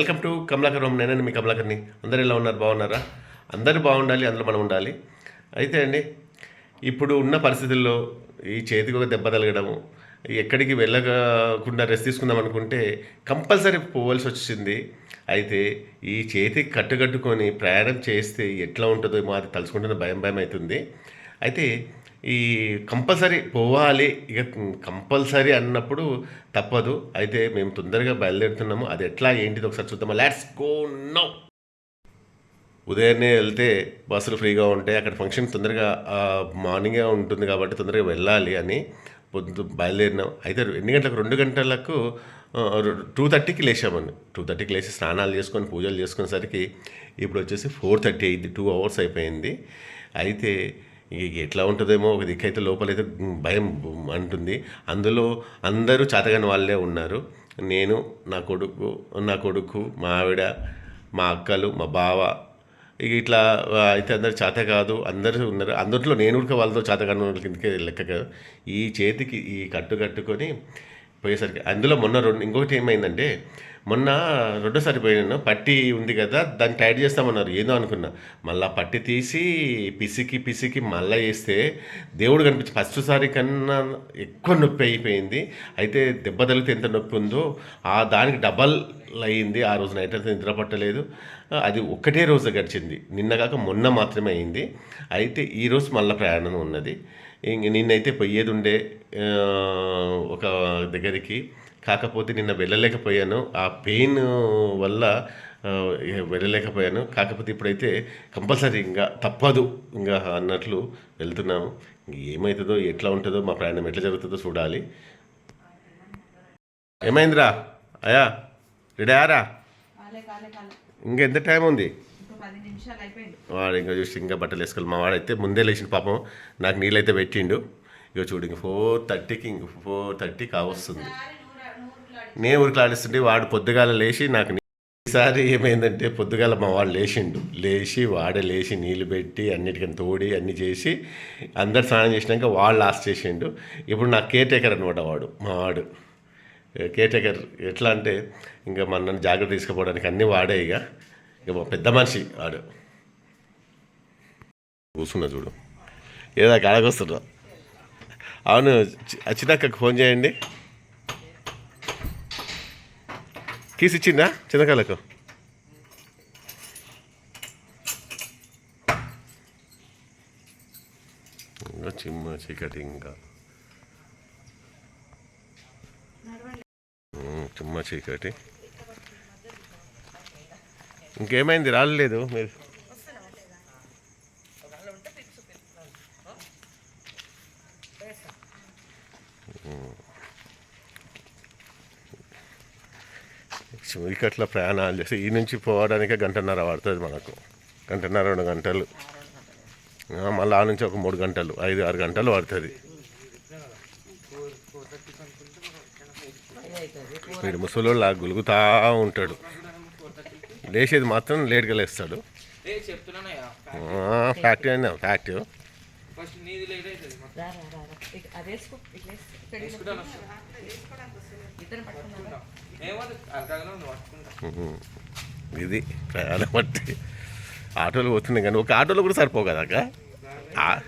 Welcome to Kamalakar home. నేనండి మీ కమలాకర్ని. అందరు ఎలా ఉన్నారు? బాగున్నారా? అందరూ బాగుండాలి అందులో మనం ఉండాలి. అయితే అండి ఇప్పుడు ఉన్న పరిస్థితుల్లో ఈ చేతికి ఒక దెబ్బ తగలడము ఎక్కడికి వెళ్ళకుండా రెస్ట్ తీసుకుందాం అనుకుంటే కంపల్సరీ పోవాల్సి వచ్చింది. అయితే ఈ చేతికి కట్టుకట్టుకొని ప్రయాణం చేస్తే ఎట్లా ఉంటుందో మాది తలుచుకుంటున్న భయం భయం అవుతుంది. అయితే ఈ కంపల్సరీ పోవాలి. ఇక కంపల్సరీ అన్నప్పుడు తప్పదు. అయితే మేము తొందరగా బయలుదేరుతున్నాము. అది ఎట్లా ఏంటిది ఒకసారి చూద్దామా? లెట్స్ గో నౌ ఉదయాన్నే వెళ్తే బస్సులు ఫ్రీగా ఉంటాయి. అక్కడ ఫంక్షన్ తొందరగా మార్నింగే ఉంటుంది కాబట్టి తొందరగా వెళ్ళాలి అని పొద్దు బయలుదేరినాం. అయితే ఎన్ని గంటలకు? రెండు గంటలకు టూ థర్టీకి లేచామండి. టూ థర్టీకి లేచి స్నానాలు చేసుకొని పూజలు చేసుకునేసరికి ఇప్పుడు వచ్చేసి ఫోర్ థర్టీ అయింది. టూ అవర్స్ అయిపోయింది. అయితే ఎట్లా ఉంటుందేమో ఒక దిక్కైతే లోపలైతే భయం అంటుంది. అందులో అందరూ చేతగాని వాళ్ళే ఉన్నారు. నేను నా కొడుకు నా కొడుకు మా ఆవిడ మా అక్కలు మా బావ. ఇట్లా అయితే అందరు చేత కాదు. అందరూ ఉన్నారు. అందరిలో నేను కూడా వాళ్ళతో చేత కాని వాళ్ళ కిందకే లెక్క కాదు. ఈ చేతికి ఈ కట్టు కట్టుకొని పోయేసరికి అందులో మొన్న రెండు ఇంకొకటి ఏమైందంటే మొన్న రెండోసారి పోయినాను పట్టి ఉంది కదా దాన్ని టైట్ చేస్తామన్నారు. ఏదో అనుకున్నా. మళ్ళీ పట్టి తీసి పిసికి పిసికి మళ్ళీ వేస్తే దేవుడు కనిపించి ఫస్ట్ సారి కన్నా ఎక్కువ నొప్పి అయిపోయింది. అయితే దెబ్బ తగిలితే ఎంత నొప్పి ఉందో ఆ దానికి డబల్ అయింది. ఆ రోజు నైట్ అంతా నిద్ర పట్టలేదు. అది ఒక్కటే రోజు గడిచింది. నిన్న కాక మొన్న మాత్రమే అయింది. అయితే ఈరోజు మళ్ళీ ప్రయాణం ఉన్నది. ఇంక నిన్నైతే పోయేది ఉండే ఒక దగ్గరికి. కాకపోతే నిన్న వెళ్ళలేకపోయాను. ఆ పెయిన్ వల్ల ఇక వెళ్ళలేకపోయాను. కాకపోతే ఇప్పుడైతే కంపల్సరీ ఇంకా తప్పదు ఇంకా అన్నట్లు వెళ్తున్నాము. ఇంక ఏమవుతుందో ఎట్లా ఉంటుందో మా ప్రయాణం ఎట్లా జరుగుతుందో చూడాలి. ఏమైందిరా? అయా రెడీ ఆరా కాలే కాలే ఇంకెంత టైం ఉంది? ఇంకో వాడు ఇంకా చూసి ఇంకా బట్టలు వేసుకోవాలి మా వాడైతే ముందే లేచిన పాపం. నాకు నీళ్ళైతే పెట్టిండు. ఇక చూడు ఇంక ఫోర్ థర్టీకి ఇంక ఫోర్ థర్టీ కావస్తుంది. నేను ఉరికలాడిస్తుంటే వాడు పొద్దుగాల లేచి నాకు ఈసారి ఏమైందంటే పొద్దుగాల మా వాడు లేచిండు. లేచి వాడే లేచి నీళ్ళు పెట్టి అన్నిటికని తోడి అన్ని చేసి అందరు స్నానం చేసినాక వాడు లాస్ట్ చేసిండు. ఇప్పుడు నాకు కేర్ టేకర్ అనమాట వాడు మా వాడు. కేర్ టేకర్ ఎట్లా అంటే ఇంకా మనల్ని జాగ్రత్త తీసుకుపోవడానికి అన్నీ వాడే ఇక. ఇక మా పెద్ద మనిషి వాడు. కూర్చున్నా చూడు. ఏదో కాడకొస్తున్నా అవును వచ్చినాక చిన్నక్కకు ఫోన్ చేయండి. కీస్ ఇచ్చిందా చిన్నకాయలకు ఇంకా చిమ్మ చీకటి ఇంకా. చిమ్మ చీకటి. ఇంకేమైంది? రాలేదు మీరు. చీకట్లో ప్రయాణాలు చేసి ఈ నుంచి పోవడానికి గంటన్నర పడుతుంది మనకు. గంటన్నర రెండు గంటలు. ఆ, మళ్ళీ ఆ నుంచి ఒక మూడు గంటలు ఐదు ఆరు గంటలు పడుతుంది. వీడు ముసలోళ్ళు ఆ గులుగుతా ఉంటాడు. లేచేది మాత్రం లేట్గా లేస్తాడు. ఏ చెప్తున్నానయ్యా ఫ్యాక్టరీ అయినా ఫ్యాక్టరీ అది ఇది ప్రయాణం బట్టి ఆటోలు పోతున్నాయి కానీ ఒక ఆటోలో కూడా సరిపో కదా అక్క ఆ-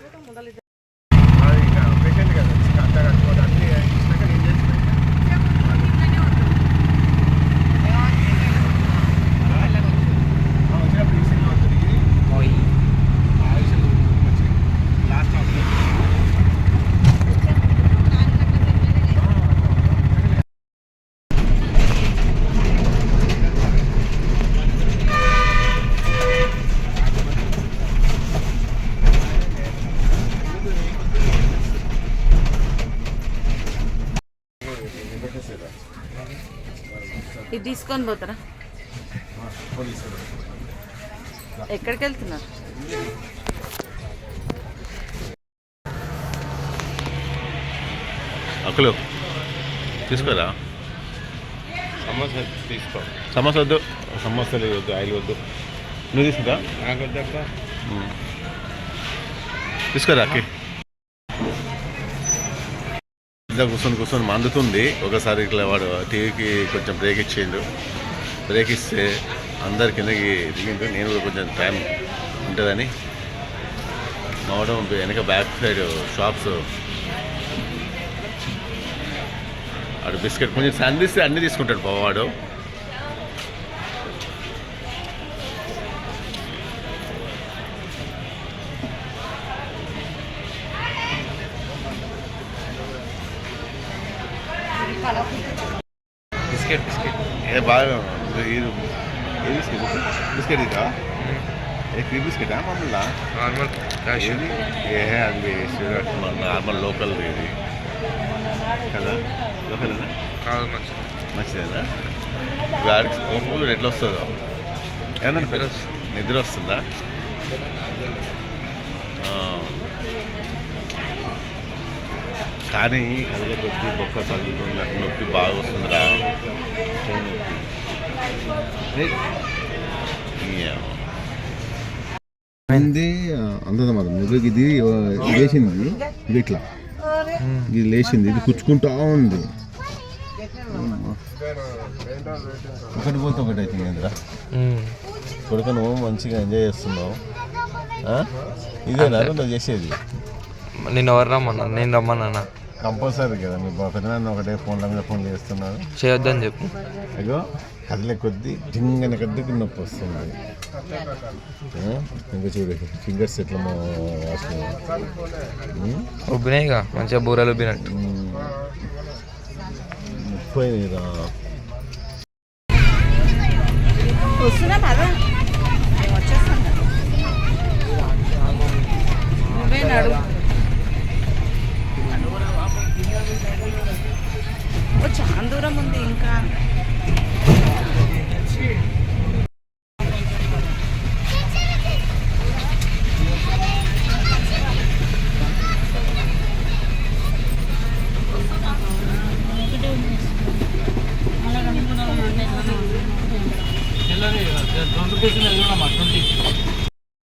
ఇది తీసుకొని పోతారా? ఎక్కడికి వెళ్తున్నారు అక్కులు తీసుకోరా? సమోసా తీసుకో. సమోసా వద్దు సమోసాలు వద్దు ఆయిల్ వద్దు. నువ్వు తీసుకుంటా? నాకు వద్దప్ప తీసుకోరా అక్కి ఇట్లా కూర్చొని కూర్చొని మందుతుంది ఒకసారి ఇట్లా వాడు టీవీకి కొంచెం బ్రేక్ ఇచ్చిండు. బ్రేక్ ఇస్తే అందరి కిందకి దిగిండు. నేను కూడా కొంచెం టైం ఉంటుందని. మావడం వెనక బ్యాక్ సైడ్ షాప్స్ ఆడు బిస్కెట్ కొంచెం అందిస్తే అన్నీ తీసుకుంటాడు బావాడు బిస్కెట్ బిస్కెట్. ఏ బాగా ఇది ఏ బిస్కెట్ బిస్కెట్ ఇదా? ఏ క్రీ బిస్కెటా మమ్మల్ని నార్మల్ ఏ అది నార్మల్ లోకల్ ఇది. కదా? లోకల్ కాదు మంచిది. మంచిదేనా? వాడికి స్కూల్ ఎట్లా వస్తుందో? ఏమన్నా నిద్ర వస్తుంది. నిద్ర వస్తుందా ఆ. కానీ కొద్ది బొక్క తగ్గుతున్నట్టు నొప్పి బాగా వస్తుందిరా. చెయ్యి నొప్పి. ఏయ్. ఉంది అందదు మరి. ముగ్గురికి ఇది ఇది లేచింది. ఇది ఇట్లా. ఇది లేచింది. ఇది పుచ్చుకుంటా ఉంది. ఒకటి పోతే ఒకటి అవుతుంది నువ్వు మంచిగా ఎంజాయ్ చేస్తున్నావు. ఆ? ఇదేనా? నువ్వు చేసేది? నిన్న ఎవరు రమ్మన్నా నేను రమ్మన్నా కంపల్సరీ కదా. మీ పెద్దనాన్న ఒకటే ఫోన్ల మీద ఫోన్ చేస్తున్నాడు చేయొద్దని చెప్పు. అయ్యో కదిలే కొద్దీ డింగన కొద్దికి నొప్పి వస్తుంది? ఇంకా చూడు ఫింగర్స్ ఎట్లా ఉబ్బినాయిగా మంచిగా బూరలు ఉబ్బినట్టు. ముప్పై వస్తున్నా కదా? నువ్వే నడు చాలా దూరం ఉంది ఇంకా.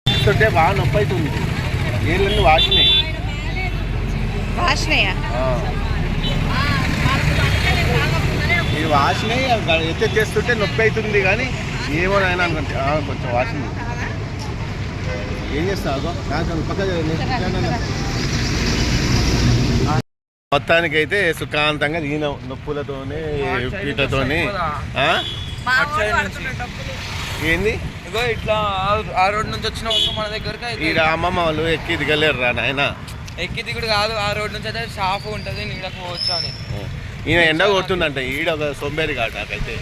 చూస్తుంటే బాగా నొప్పి అవుతుంది. ఏళ్ళన్నీ వాసినాయి. వాసినయ్యా ఇది వాసినాయి ఎత్తే చేస్తుంటే నొప్పి అవుతుంది కానీ ఏమో నాయన అనుకుంటే కొంచెం వాసింది. ఏం చేస్తావు పక్క మొత్తానికైతే సుఖాంతంగా దిగినాం నొప్పులతోనే పీటతోని ఆ? ఏంది? ఇగో ఇట్లా ఆ- రోడ్ నుంచి వచ్చిన మన దగ్గరికి ఈడ అమ్మమ్మ వాళ్ళు ఎక్కి దిగలేరు రా నాయన. ఎక్కి దిగుడు కాదు ఆ రోడ్ నుంచి అయితే షాప్ ఉంటుంది నీళ్ళకి పోవచ్చు అని. ఈయన ఎండ కొడుతుందంట ఈడ ఒక సొంబేరి కాట నాకైతే.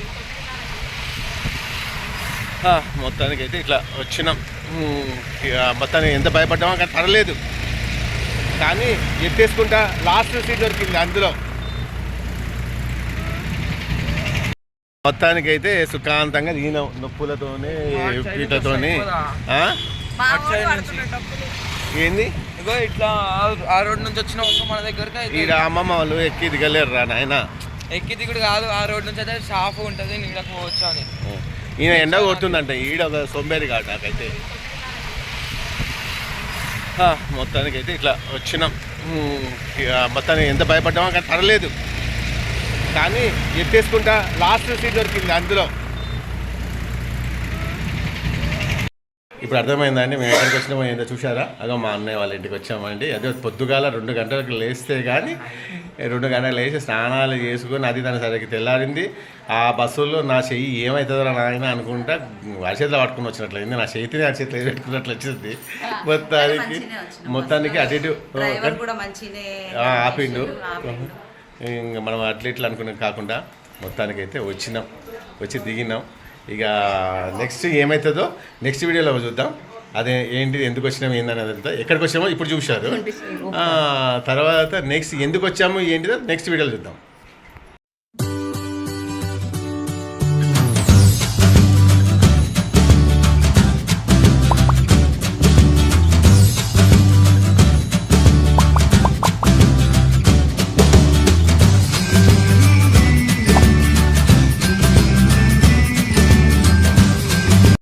ఆ, మొత్తానికైతే ఇట్లా వచ్చినాం. మొత్తానికి ఎంత భయపడ్డామో కానీ పర్లేదు. కానీ ఎత్తేసుకుంటా లాస్ట్ సీట్ దొరికింది అందులో. మొత్తానికైతే సుఖాంతంగా దిగినాం నొప్పులతోనే పీటతోని ఏంది? ఇగో ఇట్లా ఆ- రోడ్ నుంచి వచ్చిన ఒక మన దగ్గరికి అయితే ఈడ అమ్మమ్మ వాళ్ళు ఎక్కి దిగలేరు రా నాయన. ఎక్కి దిగుడు కాదు ఆ రోడ్ నుంచి అయితే షాప్ ఉంటుంది నీళ్ళకి పోవచ్చు అని. ఈయన ఎండ కొడుతుందంట ఈడ ఒక సొంబేరి కాట నాకైతే. ఆ, మొత్తానికైతే ఇట్లా వచ్చినాం. మొత్తానికి ఎంత భయపడ్డామో కానీ పర్లేదు కానీ ఎత్తేసుకుంటా లాస్ట్ సీట్ దొరికింది అందులో. ఇప్పుడు అర్థమైందండి మేము ఎక్కడికి వచ్చినామో ఏందో చూసారా అగో మా అన్నయ్య వాళ్ళ ఇంటికి వచ్చామండి. అదే పొద్దుగాల రెండు గంటలకు లేస్తే కానీ రెండు గంటలకు లేచి స్నానాలు చేసుకొని అది తన సరికి తెల్లారింది. ఆ బస్సులో నా చెయ్యి ఏమవుతుందో నాయన అనుకుంటా అరిచేతిలో పట్టుకుని వచ్చినట్లయింది. నా చేతిని అరిచేతిలో పెట్టుకున్నట్లు వచ్చింది. మొత్తానికి మొత్తానికి అటు ఇటు ఆపిండు. ఇంకా మనం అట్లా ఇట్లా అనుకున్నాం కాకుండా మొత్తానికి అయితే వచ్చినాం. వచ్చి దిగినాం. ఇక నెక్స్ట్ ఏమవుతుందో నెక్స్ట్ వీడియోలో చూద్దాం. అదే ఏంటి ఎందుకు వచ్చినాము ఏందని అదంతా ఎక్కడికి వచ్చామో ఇప్పుడు చూశారు తర్వాత నెక్స్ట్ ఎందుకు వచ్చాము ఏంటిదో నెక్స్ట్ వీడియోలో చూద్దాం.